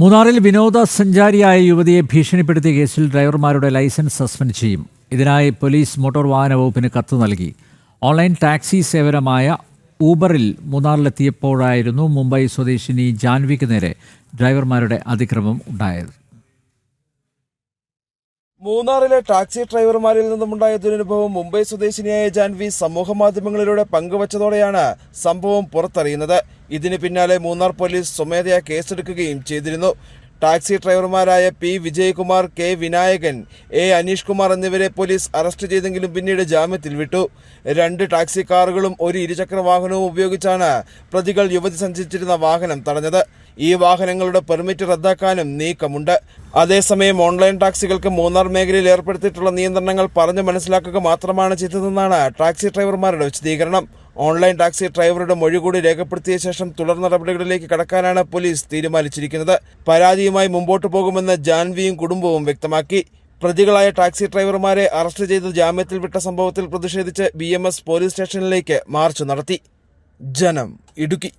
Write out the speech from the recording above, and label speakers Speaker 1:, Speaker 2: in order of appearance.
Speaker 1: മൂന്നാറിൽ വിനോദസഞ്ചാരിയായ യുവതിയെ ഭീഷണിപ്പെടുത്തിയ കേസിൽ ഡ്രൈവർമാരുടെ ലൈസൻസ് സസ്പെൻഡ് ചെയ്യും. ഇതിനായി പോലീസ് മോട്ടോർ വാഹന വകുപ്പിന് കത്ത് നൽകി. ഓൺലൈൻ ടാക്സി സേവനമായ ഊബറിൽ മൂന്നാറിലെത്തിയപ്പോഴായിരുന്നു മുംബൈ സ്വദേശിനി ജാൻവിക്ക് നേരെ ഡ്രൈവർമാരുടെ അതിക്രമം ഉണ്ടായത്.
Speaker 2: മൂന്നാറിലെ ടാക്സി ഡ്രൈവർമാരിൽ നിന്നുമുണ്ടായ ദുരനുഭവം മുംബൈ സ്വദേശിനിയായ ജാൻവി സമൂഹ മാധ്യമങ്ങളിലൂടെ പങ്കുവച്ചതോടെയാണ് സംഭവം പുറത്തറിയുന്നത്. ഇതിന് പിന്നാലെ മൂന്നാർ പോലീസ് സ്വമേധയാ കേസെടുക്കുകയും ചെയ്തിരുന്നു. Taxi ഡ്രൈവർമാരായ P Vijayakumar K Vinayakan A Aneesh Kumar എന്നിവരെ പോലീസ് അറസ്റ്റ് ചെയ്തെങ്കിലും പിന്നീട് ജാമ്യത്തിൽ വിട്ടു. രണ്ട് ടാക്സി കാറുകളും ഒരു ഇരുചക്ര വാഹനവും ഉപയോഗിച്ചാണ് പ്രതികൾ യുവതി സഞ്ചരിച്ചിരുന്ന വാഹനം തടഞ്ഞത്. ഈ വാഹനങ്ങളുടെ പെർമിറ്റ് റദ്ദാക്കാനും നീക്കമുണ്ട്. അതേസമയം ഓൺലൈൻ ടാക്സികൾക്ക് മൂന്നാർ മേഖലയിൽ ഏർപ്പെടുത്തിയിട്ടുള്ള നിയന്ത്രണങ്ങൾ പറഞ്ഞു മനസ്സിലാക്കുക മാത്രമാണ് ചെയ്തതെന്നാണ് ടാക്സി ഡ്രൈവർമാരുടെ വിശദീകരണം. ഓൺലൈൻ ടാക്സി ഡ്രൈവറുടെ മൊഴി കൂടി രേഖപ്പെടുത്തിയ ശേഷം തുടർ നടപടികളിലേക്ക് കടക്കാനാണ് പോലീസ് തീരുമാനിച്ചിരിക്കുന്നത്. പരാതിയുമായി മുമ്പോട്ടു പോകുമെന്ന് ജാൻവിയും കുടുംബവും വ്യക്തമാക്കി. പ്രതികളായ ടാക്സി ഡ്രൈവർമാരെ അറസ്റ്റ് ചെയ്ത് ജാമ്യത്തിൽ വിട്ട സംഭവത്തിൽ പ്രതിഷേധിച്ച് ബി പോലീസ് സ്റ്റേഷനിലേക്ക് മാർച്ച് നടത്തി. ജനം ഇടുക്കി.